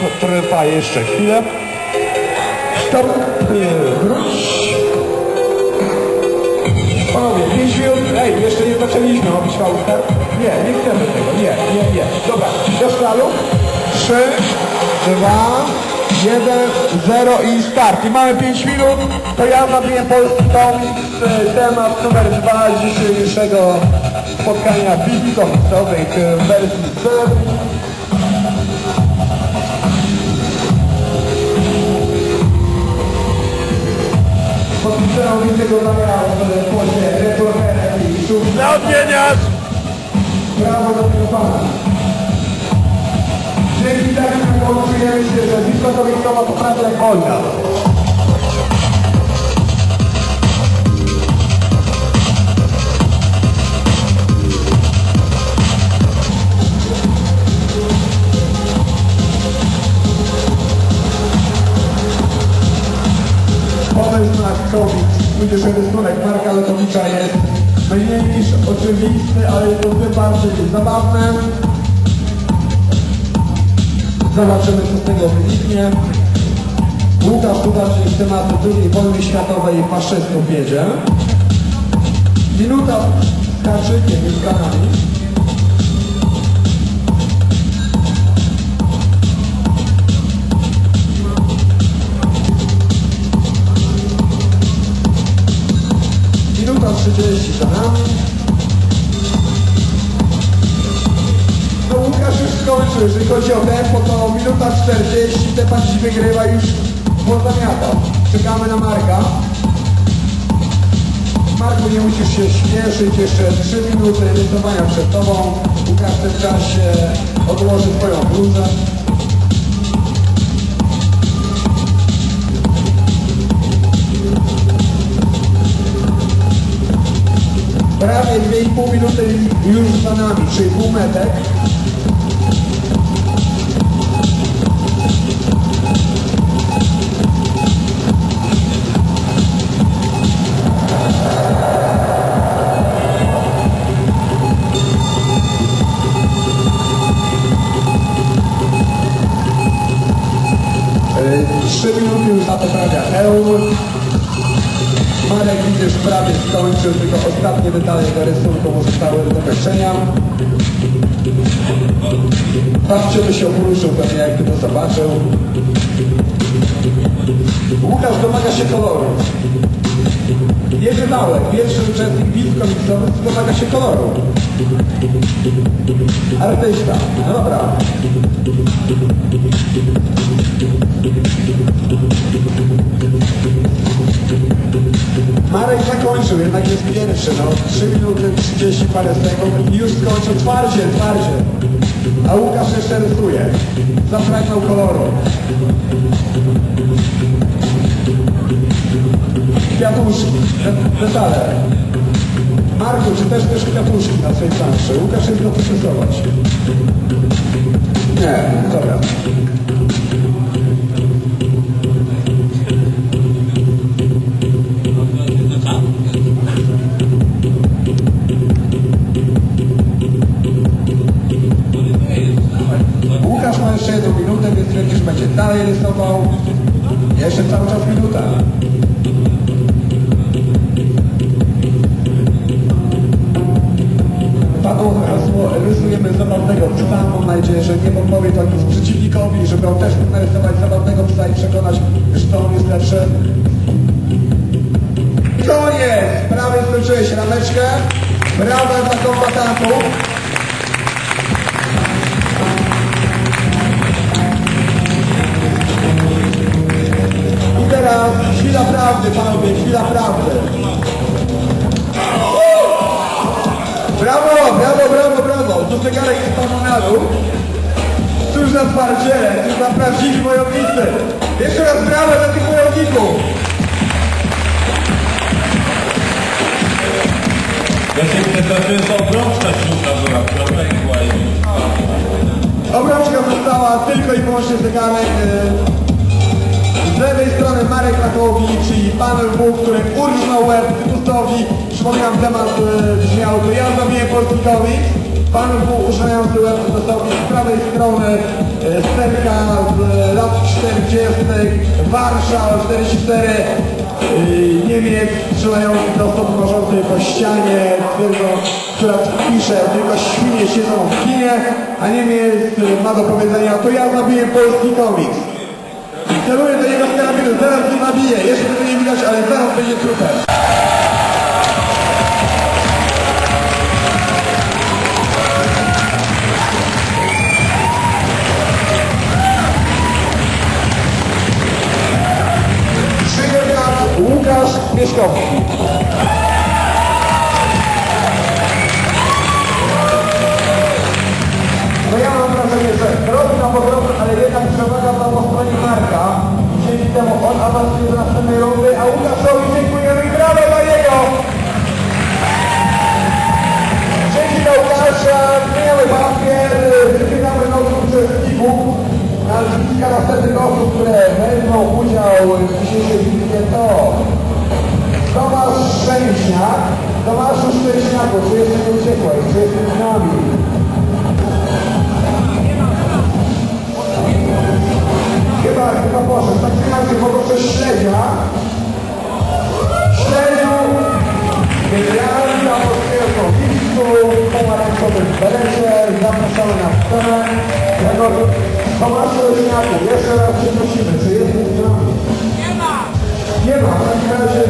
potrwa jeszcze chwilę. Stop, y, wróć. Panowie, 5 minut, ej, jeszcze nie zaczęliśmy robić faustę. Nie, nie chcemy tego, nie, nie, nie. Dobra, do szklalu. 3, 2, 1, 0 i start. I mamy 5 minut, to ja zabiję Polską y, temat numer 2 dzisiejszego spotkania widzowych wersji 4. niesamowitego nagrał w pozie reporterem i szum. Na odmieniacz! Brawo do tego pana. Dzięki takim połączujemy się, że blisko do Wiktowa poprawia jak wojna. Pomysł na COVID mniej niż oczywisty, ale to tym bardziej zabawne. Zobaczymy, co z tego wyniknie. Łukasz Kudaczyk tematy II wojny światowej i faszystów wiedzie. Minuta z Kaczykiem i z kanami. Minuta 30 za nami. No Łukasz już skończył, jeżeli chodzi o tempo, to minuta 40, Stepan dziś wygrywa już pozamiatał. Czekamy na Marka. Marku, nie musisz się śpieszyć, jeszcze 3 minuty rysowania przed tobą. Łukasz w tym czasie odłoży twoją bluzę. Prawie 2,5 minuty już za nami, czyli półmetek. E, Trzy minuty już zaprawia hełm. Marek widzisz prawie skończył, tylko ostatnie detale do rysunku mu zostały do dokończenia. Patrzcie, by się poruszył pewnie jak ty to zobaczył. Łukasz domaga się koloru. Jerzy Małek, pierwszy uczestnik bitw komiksowych, domaga się koloru. Artysta, no dobra. Marek zakończył, jednak jest pierwszy, no 3 minuty 30 parę sekund i już skończył twardzie, twardzie. A Łukasz jeszcze rysuje. Zapragnął koloru. Kwiatuszki, de- detale. Marku, czy też też kwiatuszki na swojej planszy? Łukasz jest go przystosować. Nie, dobra. Jeszcze jedną minutę, więc będziesz będzie dalej rysował. Jeszcze cały czas minuta. Panu hasło rysujemy zabawnego psa. Mam nadzieję, że nie podpowie to nic przeciwnikowi, żeby on też mógł narysować zabawnego psa i przekonać, że to on jest lepszy. Koniec! Prawie skończyłeś rameczkę. Brawa dla kombatantów. Zegarek panu na dół. Cóż za twardziele, cóż za prawdziwi wojownicy. Jeszcze raz brawo dla tych wojowników. Ja się pytam, to obrączka ślubna była, która pękła i... Obrączka została tylko i wyłącznie zegarek. y, Z lewej strony Marek Rakowicz, czyli Paweł Bóg, który urżnął łeb Tytusowi. Przypominam temat y, brzmiał, to ja zabiję polski komik. Pan był używający łeb dostał z prawej strony e, sterka z lat 40. Warszawa 44 e, Niemiec strzelający do osoby morzącej po ścianie, twierdzą, która pisze, tylko świnie siedzą w kinie, a Niemiec e, ma do powiedzenia, to ja zabiję polski komiks. Celuję do niego z karabinu, zaraz go nabiję, jeszcze tego nie widać, ale zaraz będzie trupem. Szczęśniak, Tomaszu Szczęśniaku, czy jeszcze nie uciekłeś, czy jesteś z nami? Chyba, chyba poszedł. W takim razie poproszę śledzia. Śledziu, genialna polskiego konfliktu, pomarańczowym berecie, zapraszamy na scenę. Tomasz Leśniaku, jeszcze raz się prosimy, czy jesteś z nami? Nie ma. Nie ma, w takim razie